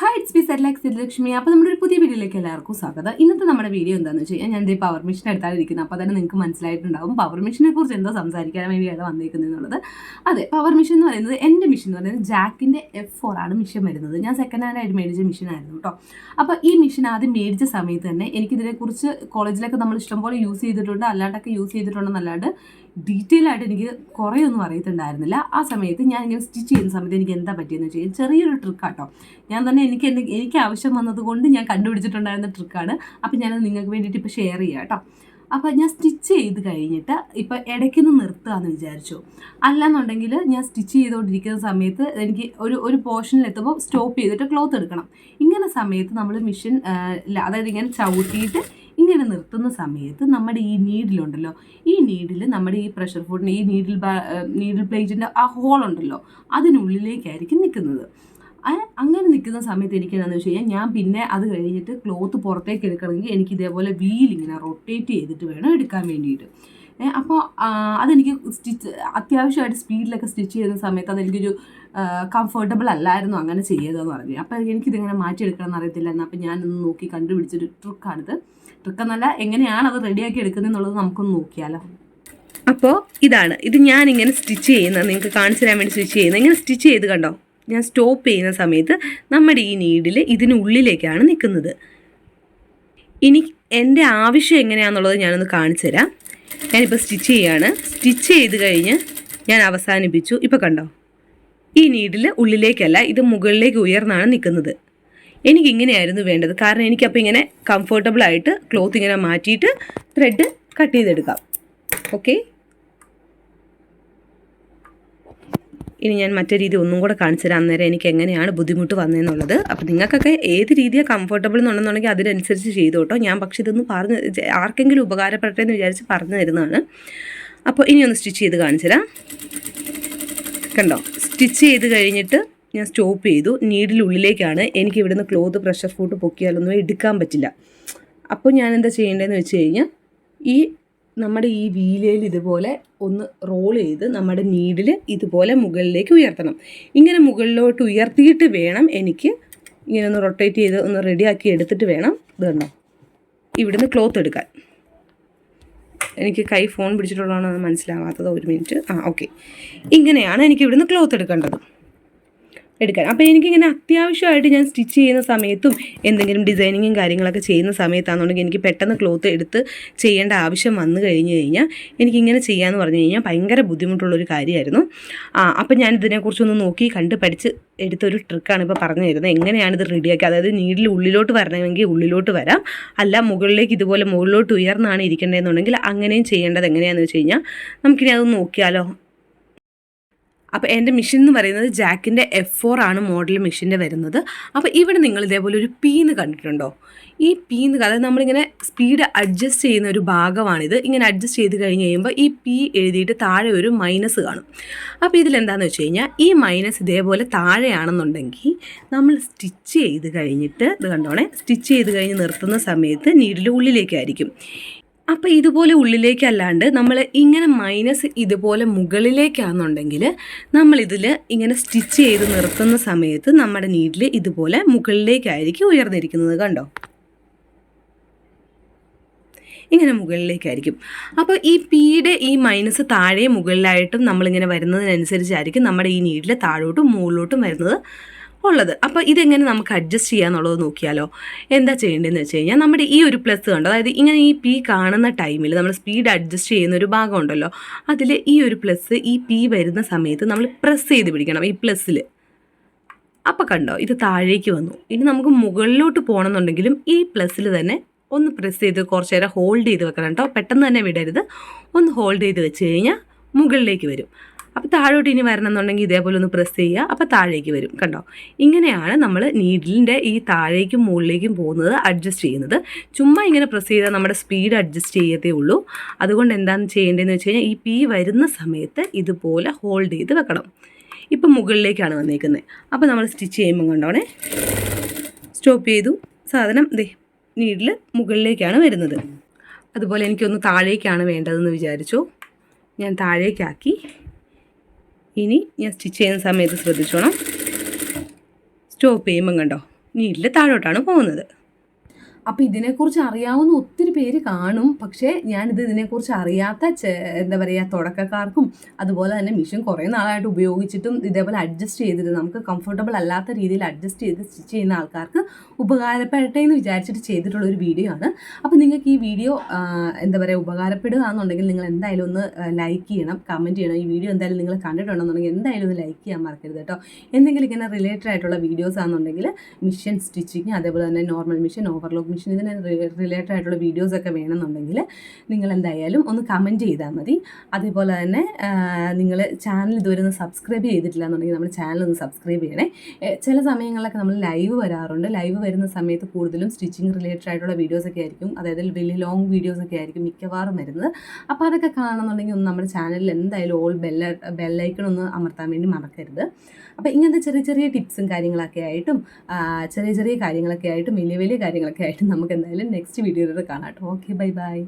Hi it's B സെറ്റ്ലാക്സ് ലക്ഷ്മി അപ്പോൾ നമ്മുടെ ഒരു പുതിയ വീഡിയോയിലേക്ക് എല്ലാവർക്കും സ്വാഗതം. ഇന്നത്തെ നമ്മുടെ വീഡിയോ എന്താണെന്ന് വെച്ച് കഴിഞ്ഞാൽ ഞാൻ ദേ പവർ മിഷൻ എടുത്താലിരിക്കുന്നത് അപ്പോൾ തന്നെ നിങ്ങൾക്ക് മനസ്സിലായിട്ടുണ്ടാവും പവർ മിഷനെ കുറിച്ച് എന്തോ സംസാരിക്കാൻ വേണ്ടിയാണ് വന്നിരിക്കുന്നത് എന്നുള്ളത്. അതെ പവർ മെഷീൻ എന്ന് പറയുന്നത് എന്റെ മെഷീൻ എന്ന് പറയുന്നത് ജാക്കിന്റെ എഫ് ഫോർ ആണ് മിഷൻ വരുന്നത്. ഞാൻ സെക്കൻഡ് ഹാൻഡ് ആയിട്ട് മേടിച്ച ആയിരുന്നു കേട്ടോ അപ്പോൾ ഈ മിഷൻ ആദ്യം മേടിച്ച സമയത്ത് തന്നെ എനിക്കിതിനെക്കുറിച്ച് കോളേജിലൊക്കെ നമ്മൾ ഇഷ്ടംപോലെ യൂസ് ചെയ്തിട്ടുണ്ട്. അല്ലാണ്ടൊക്കെ യൂസ് ചെയ്തിട്ടുണ്ടെന്നല്ലാണ്ട് ഡീറ്റെയിൽ ആയിട്ട് എനിക്ക് കുറേ ഒന്നും അറിയത്തുണ്ടായിരുന്നില്ല. ആ സമയത്ത് ഞാൻ ഇങ്ങനെ സ്റ്റിച്ച് ചെയ്യുന്ന സമയത്ത് എനിക്ക് എന്താ പറ്റിയെന്ന് വെച്ച് കഴിഞ്ഞാൽ ചെറിയൊരു ട്രിക്കാട്ടോ ഞാൻ തന്നെ എനിക്ക് എന്റെ എനിക്ക് ആവശ്യം വന്നതുകൊണ്ട് ഞാൻ കണ്ടുപിടിച്ചിട്ടുണ്ടായിരുന്ന ട്രിക്കാണ് അപ്പം ഞാനത് നിങ്ങൾക്ക് വേണ്ടിയിട്ട് ഇപ്പോൾ ഷെയർ ചെയ്യാം കേട്ടോ അപ്പോൾ ഞാൻ സ്റ്റിച്ച് ചെയ്ത് കഴിഞ്ഞിട്ട് ഇപ്പോൾ ഇടയ്ക്കൊന്ന് നിർത്തുകയെന്ന് വിചാരിച്ചു. അല്ലാന്നുണ്ടെങ്കിൽ ഞാൻ സ്റ്റിച്ച് ചെയ്തുകൊണ്ടിരിക്കുന്ന സമയത്ത് എനിക്ക് ഒരു ഒരു പോർഷനിലെത്തുമ്പോൾ സ്റ്റോപ്പ് ചെയ്തിട്ട് ക്ലോത്ത് എടുക്കണം. ഇങ്ങനെ സമയത്ത് നമ്മൾ മിഷൻ അതായത് ഇങ്ങനെ ചവിട്ടിയിട്ട് ഇങ്ങനെ നിർത്തുന്ന സമയത്ത് നമ്മുടെ ഈ നീഡിലുണ്ടല്ലോ ഈ നീഡിൽ നമ്മുടെ ഈ പ്രഷർ ഫുഡിന്റെ ഈ നീഡിൽ നീഡിൽ പ്ലേറ്റിന്റെ ആ ഹോൾ ഉണ്ടല്ലോ അതിനുള്ളിലേക്കായിരിക്കും നിൽക്കുന്നത്. അങ്ങനെ നിൽക്കുന്ന സമയത്ത് എനിക്ക് എന്താണെന്ന് വെച്ച് കഴിഞ്ഞാൽ ഞാൻ പിന്നെ അത് കഴിഞ്ഞിട്ട് ക്ലോത്ത് പുറത്തേക്ക് എടുക്കണമെങ്കിൽ എനിക്ക് ഇതേപോലെ വീൽ ഇങ്ങനെ റൊട്ടേറ്റ് ചെയ്തിട്ട് വേണം എടുക്കാൻ വേണ്ടിയിട്ട്. അപ്പോൾ അതെനിക്ക് സ്റ്റിച്ച് അത്യാവശ്യമായിട്ട് സ്പീഡിലൊക്കെ സ്റ്റിച്ച് ചെയ്യുന്ന സമയത്ത് അതെനിക്കൊരു കംഫർട്ടബിൾ അല്ലായിരുന്നു അങ്ങനെ ചെയ്തതെന്ന് പറഞ്ഞു. അപ്പോൾ എനിക്കിതിങ്ങനെ മാറ്റിയെടുക്കണം എന്ന് അറിയത്തില്ലായിരുന്നു. അപ്പോൾ ഞാനൊന്ന് നോക്കി കണ്ടുപിടിച്ചൊരു ട്രിക്കാണിത് ട്രിക്ക് എന്നല്ല എങ്ങനെയാണ് അത് റെഡിയാക്കി എടുക്കുന്നത് എന്നുള്ളത് നമുക്കൊന്ന് നോക്കിയാലോ. അപ്പോൾ ഇതാണ്. ഇത് ഞാനിങ്ങനെ സ്റ്റിച്ച് ചെയ്യുന്നത്. നിങ്ങൾക്ക് കാണിച്ചു തരാൻ വേണ്ടി സ്റ്റിച്ച് ചെയ്യുന്നത്. ഇങ്ങനെ സ്റ്റിച്ച് ചെയ്ത് കണ്ടോ? ഞാൻ സ്റ്റോപ്പ് ചെയ്യുന്ന സമയത്ത് നമ്മുടെ ഈ നീഡിൽ ഇതിനുള്ളിലേക്കാണ് നിൽക്കുന്നത്. ഇനി എന്റെ ആവശ്യം എങ്ങനെയാണെന്നുള്ളത് ഞാനൊന്ന് കാണിച്ചു തരാം. ഞാനിപ്പോൾ സ്റ്റിച്ച് ചെയ്യാണ് സ്റ്റിച്ച് ചെയ്ത് കഴിഞ്ഞ് ഞാൻ അവസാനിപ്പിച്ചു. ഇപ്പോൾ കണ്ടോ? ഈ നീഡിൽ ഉള്ളിലേക്കല്ല ഇത് മുകളിലേക്ക് ഉയർന്നാണ് നിൽക്കുന്നത്. എനിക്ക് ഇങ്ങനെയായിരുന്നു വേണ്ടത്. കാരണം എനിക്കപ്പോൾ ഇങ്ങനെ കംഫർട്ടബിളായിട്ട് ക്ലോത്ത് ഇങ്ങനെ മാറ്റിയിട്ട് ത്രെഡ് കട്ട് ചെയ്തെടുക്കാം. ഓക്കെ ഇനി ഞാൻ മറ്റേ രീതി ഒന്നും കൂടെ കാണിച്ചു തരാം. അന്നേരം എനിക്ക് എങ്ങനെയാണ് ബുദ്ധിമുട്ട് വന്നതെന്നുള്ളത് അപ്പോൾ നിങ്ങൾക്കൊക്കെ ഏത് രീതിയാണ് കംഫർട്ടബിൾ എന്നുണ്ടെന്നുണ്ടെങ്കിൽ അതിനനുസരിച്ച് ചെയ്തോട്ടോ ഞാൻ പക്ഷേ ഇതൊന്ന് പറഞ്ഞ് ആർക്കെങ്കിലും ഉപകാരപ്പെടട്ടെ എന്ന് വിചാരിച്ച് പറഞ്ഞു തരുന്നതാണ്. അപ്പോൾ ഇനി ഒന്ന് സ്റ്റിച്ച് ചെയ്ത് കാണിച്ചു തരാം. കണ്ടോ? സ്റ്റിച്ച് ചെയ്ത് കഴിഞ്ഞിട്ട് ഞാൻ സ്റ്റോപ്പ് ചെയ്തു. നീഡിലുള്ളിലേക്കാണ്. എനിക്ക് ഇവിടുന്ന് ക്ലോത്ത് പ്രഷർ ഫൂട്ട് പൊക്കിയാലൊന്നും എടുക്കാൻ പറ്റില്ല. അപ്പോൾ ഞാൻ എന്താ ചെയ്യേണ്ടതെന്ന് വെച്ച് കഴിഞ്ഞാൽ ഈ നമ്മുടെ ഈ വീലയിൽ ഇതുപോലെ ഒന്ന് റോൾ ചെയ്ത് നമ്മുടെ നീഡിൽ ഇതുപോലെ മുകളിലേക്ക് ഉയർത്തണം. ഇങ്ങനെ മുകളിലോട്ട് ഉയർത്തിയിട്ട് വേണം എനിക്ക് ഇങ്ങനെ ഒന്ന് റൊട്ടേറ്റ് ചെയ്ത് ഒന്ന് റെഡിയാക്കി എടുത്തിട്ട് വേണം ഇത് ഇവിടുന്ന് ക്ലോത്ത് എടുക്കാൻ. എനിക്ക് കൈ ഫോൺ പിടിച്ചിട്ടുള്ളതാണോ മനസ്സിലാവാത്തത് ഒരു മിനിറ്റ് ആ ഓക്കെ ഇങ്ങനെയാണ് എനിക്ക് ഇവിടുന്ന് ക്ലോത്ത് എടുക്കേണ്ടത്. എടുക്കാൻ. അപ്പോൾ എനിക്കിങ്ങനെ അത്യാവശ്യമായിട്ട് ഞാൻ സ്റ്റിച്ച് ചെയ്യുന്ന സമയത്തും എന്തെങ്കിലും ഡിസൈനിങ്ങും കാര്യങ്ങളൊക്കെ ചെയ്യുന്ന സമയത്താണെന്നുണ്ടെങ്കിൽ എനിക്ക് പെട്ടെന്ന് ക്ലോത്ത് എടുത്ത് ചെയ്യേണ്ട ആവശ്യം വന്നു കഴിഞ്ഞ് കഴിഞ്ഞാൽ എനിക്കിങ്ങനെ ചെയ്യാമെന്ന് പറഞ്ഞു കഴിഞ്ഞാൽ ഭയങ്കര ബുദ്ധിമുട്ടുള്ളൊരു കാര്യമായിരുന്നു. ആ അപ്പം ഞാൻ ഇതിനെക്കുറിച്ചൊന്ന് നോക്കി കണ്ട് പഠിച്ച് എടുത്തൊരു ട്രിക്കാണ് ഇപ്പോൾ പറഞ്ഞു തരുന്നത്. എങ്ങനെയാണ് ഇത് റെഡിയാക്കുക അതായത് നീഡിൽ ഉള്ളിലോട്ട് വരണമെങ്കിൽ ഉള്ളിലോട്ട് വരാം. അല്ല മുകളിലേക്ക് ഇതുപോലെ മുകളിലോട്ട് ഉയർന്നാണ് ഇരിക്കേണ്ടതെന്നുണ്ടെങ്കിൽ അങ്ങനെയും ചെയ്യേണ്ടത് എങ്ങനെയാണെന്ന് വെച്ച് കഴിഞ്ഞാൽ നമുക്കിനി അതൊന്ന് നോക്കിയാലോ? അപ്പോൾ എന്റെ മെഷീൻ എന്ന് പറയുന്നത് ജാക്കിന്റെ എഫ് ഫോർ ആണ് മോഡൽ മെഷീന്റെ വരുന്നത്. അപ്പോൾ ഇവിടെ നിങ്ങൾ ഇതേപോലെ ഒരു പീന്ന് കണ്ടിട്ടുണ്ടോ? ഈ പീന്ന് അതായത് നമ്മളിങ്ങനെ സ്പീഡ് അഡ്ജസ്റ്റ് ചെയ്യുന്ന ഒരു ഭാഗമാണിത്. ഇങ്ങനെ അഡ്ജസ്റ്റ് ചെയ്ത് കഴിഞ്ഞ് കഴിയുമ്പോൾ ഈ പി എഴുതിയിട്ട് താഴെ ഒരു മൈനസ് കാണും. അപ്പോൾ ഇതിലെന്താണെന്ന് വെച്ച് കഴിഞ്ഞാൽ ഈ മൈനസ് ഇതേപോലെ താഴെയാണെന്നുണ്ടെങ്കിൽ നമ്മൾ സ്റ്റിച്ച് ചെയ്ത് കഴിഞ്ഞിട്ട് ഇത് കണ്ടോണേ? സ്റ്റിച്ച് ചെയ്ത് കഴിഞ്ഞ് നിർത്തുന്ന സമയത്ത് നീഡിൽ ഉള്ളിലേക്കായിരിക്കും. അപ്പോൾ ഇതുപോലെ ഉള്ളിലേക്കല്ലാണ്ട് നമ്മൾ ഇങ്ങനെ മൈനസ് ഇതുപോലെ മുകളിലേക്കാണെന്നുണ്ടെങ്കിൽ നമ്മൾ നമ്മളിതിൽ ഇങ്ങനെ സ്റ്റിച്ച് ചെയ്ത് നിർത്തുന്ന സമയത്ത് നമ്മുടെ നീഡിൽ ഇതുപോലെ മുകളിലേക്കായിരിക്കും ഉയർന്നിരിക്കുന്നത് കണ്ടോ? ഇങ്ങനെ മുകളിലേക്കായിരിക്കും. അപ്പോൾ ഈ പിയുടെ ഈ മൈനസ് താഴെ മുകളിലായിട്ടും നമ്മളിങ്ങനെ വരുന്നതിനനുസരിച്ചായിരിക്കും നമ്മുടെ ഈ നീഡിൽ താഴോട്ടും മുകളിലോട്ടും വരുന്നത്. ഉള്ളത്. അപ്പോൾ ഇതെങ്ങനെ നമുക്ക് അഡ്ജസ്റ്റ് ചെയ്യാന്നുള്ളത് നോക്കിയാലോ? എന്താ ചെയ്യേണ്ടതെന്ന് വെച്ച് കഴിഞ്ഞാൽ നമ്മുടെ ഈ ഒരു പ്ലസ് കണ്ടോ? അതായത് ഇങ്ങനെ ഈ പി കാണുന്ന ടൈമിൽ നമ്മൾ സ്പീഡ് അഡ്ജസ്റ്റ് ചെയ്യുന്ന ഒരു ഭാഗം ഉണ്ടല്ലോ. അതിൽ ഈ ഒരു പ്ലസ് ഈ പി വരുന്ന സമയത്ത് നമ്മൾ പ്രസ് ചെയ്ത് പിടിക്കണം ഈ പ്ലസ്സിൽ അപ്പോൾ കണ്ടോ ഇത് താഴേക്ക് വന്നു. ഇനി നമുക്ക് മുകളിലോട്ട് പോകണമെന്നുണ്ടെങ്കിലും ഈ പ്ലസ്സിൽ തന്നെ ഒന്ന് പ്രസ് ചെയ്ത് കുറച്ച് നേരം ഹോൾഡ് ചെയ്ത് വെക്കണം കേട്ടോ. പെട്ടെന്ന് തന്നെ വിടരുത്. ഒന്ന് ഹോൾഡ് ചെയ്ത് വെച്ച് കഴിഞ്ഞാൽ മുകളിലേക്ക് വരും. അപ്പോൾ താഴോട്ട് ഇനി വരണമെന്നുണ്ടെങ്കിൽ ഇതേപോലെ ഒന്ന് പ്രസ് ചെയ്യുക. അപ്പോൾ താഴേക്ക് വരും കണ്ടോ? ഇങ്ങനെയാണ് നമ്മൾ നീഡിലിന്റെ ഈ താഴേക്കും മുകളിലേക്കും പോകുന്നത് അഡ്ജസ്റ്റ് ചെയ്യുന്നത്. ചുമ്മാ ഇങ്ങനെ പ്രസ് ചെയ്താൽ നമ്മുടെ സ്പീഡ് അഡ്ജസ്റ്റ് ചെയ്യത്തേ ഉള്ളൂ. അതുകൊണ്ട് എന്താണ് ചെയ്യേണ്ടതെന്ന് വെച്ച് കഴിഞ്ഞാൽ ഈ പി വരുന്ന സമയത്ത് ഇതുപോലെ ഹോൾഡ് ചെയ്ത് വെക്കണം. ഇപ്പം മുകളിലേക്കാണ് വന്നേക്കുന്നത്. അപ്പോൾ നമ്മൾ സ്റ്റിച്ച് ചെയ്യുമ്പോൾ കണ്ടോണേ? സ്റ്റോപ്പ് ചെയ്തു. സാധനം ദേ നീഡിൽ മുകളിലേക്കാണ് വരുന്നത്. അതുപോലെ എനിക്കൊന്ന് താഴേക്കാണ് വേണ്ടതെന്ന് വിചാരിച്ചു? ഞാൻ താഴേക്കാക്കി. ഇനി ഞാൻ സ്റ്റിച്ച് ചെയ്യുന്ന സമയത്ത് ശ്രദ്ധിച്ചോണം. സ്റ്റോപ്പ് ചെയ്യുമ്പം കണ്ടോ? നീഡിൽ താഴോട്ടാണ് പോകുന്നത്. അപ്പോൾ ഇതിനെക്കുറിച്ച് അറിയാവുന്ന ഒത്തിരി പേര് കാണും. പക്ഷേ ഞാനിത് ഇതിനെക്കുറിച്ച് അറിയാത്ത എന്താ പറയുക തുടക്കക്കാർക്കും അതുപോലെ തന്നെ മിഷൻ കുറേ നാളായിട്ട് ഉപയോഗിച്ചിട്ടും ഇതേപോലെ അഡ്ജസ്റ്റ് ചെയ്തിട്ട് നമുക്ക് കംഫർട്ടബിൾ അല്ലാത്ത രീതിയിൽ അഡ്ജസ്റ്റ് ചെയ്ത് സ്റ്റിച്ച് ചെയ്യുന്ന ആൾക്കാർക്ക് ഉപകാരപ്പെടട്ടെ എന്ന് വിചാരിച്ചിട്ട് ചെയ്തിട്ടുള്ള ഒരു വീഡിയോ ആണ്. അപ്പോൾ നിങ്ങൾക്ക് ഈ വീഡിയോ എന്താ പറയുക ഉപകാരപ്പെടുക എന്നുണ്ടെങ്കിൽ നിങ്ങൾ എന്തായാലും ഒന്ന് ലൈക്ക് ചെയ്യണം കമന്റ് ചെയ്യണം. ഈ വീഡിയോ എന്തായാലും നിങ്ങൾ കണ്ടിട്ടുണ്ടെന്നുണ്ടെങ്കിൽ എന്തായാലും ഒന്ന് ലൈക്ക് ചെയ്യാൻ മറക്കരുത് കേട്ടോ. എന്തെങ്കിലും ഇങ്ങനെ റിലേറ്റഡ് ആയിട്ടുള്ള വീഡിയോസ് ആണെന്നുണ്ടെങ്കിൽ മിഷൻ സ്റ്റിച്ചിങ് അതേപോലെ തന്നെ നോർമൽ മിഷൻ ഓവർലോക്ക് മിഷൻ ഇതിന് റിലേറ്റഡ് ആയിട്ടുള്ള വീഡിയോസ് ഒക്കെ വേണമെന്നുണ്ടെങ്കിൽ നിങ്ങൾ എന്തായാലും ഒന്ന് കമന്റ് ചെയ്താൽ മതി. അതേപോലെ തന്നെ നിങ്ങൾ ചാനൽ ഇതുവരെ ഒന്ന് സബ്സ്ക്രൈബ് ചെയ്തിട്ടില്ല എന്നുണ്ടെങ്കിൽ നമ്മുടെ ചാനൽ ഒന്ന് സബ്സ്ക്രൈബ് ചെയ്യണേ. ചില സമയങ്ങളിലൊക്കെ നമ്മൾ ലൈവ് വരാറുണ്ട്. ലൈവ് വരുന്ന സമയത്ത് കൂടുതലും സ്റ്റിച്ചിങ് റിലേറ്റഡ് ആയിട്ടുള്ള വീഡിയോസൊക്കെ ആയിരിക്കും. അതായത് വലിയ ലോങ് വീഡിയോസൊക്കെ ആയിരിക്കും മിക്കവാറും വരുന്നത്. അപ്പോൾ അതൊക്കെ കാണണമെന്നുണ്ടെങ്കിൽ ഒന്ന് നമ്മുടെ ചാനലിൽ എന്തായാലും ഓൾ ബെല്ല ബെല്ലൈക്കൺ ഒന്ന് അമർത്താൻ വേണ്ടി മറക്കരുത്. അപ്പോൾ ഇങ്ങനത്തെ ചെറിയ ചെറിയ ടിപ്സും കാര്യങ്ങളൊക്കെ ആയിട്ടും ചെറിയ ചെറിയ കാര്യങ്ങളൊക്കെ ആയിട്ടും വലിയ വലിയ കാര്യങ്ങളൊക്കെ ആയിട്ടും നമുക്ക് എന്തായാലും നെക്സ്റ്റ് വീഡിയോയിലൂടെ കാണാം ഓക്കെ ബൈ ബൈ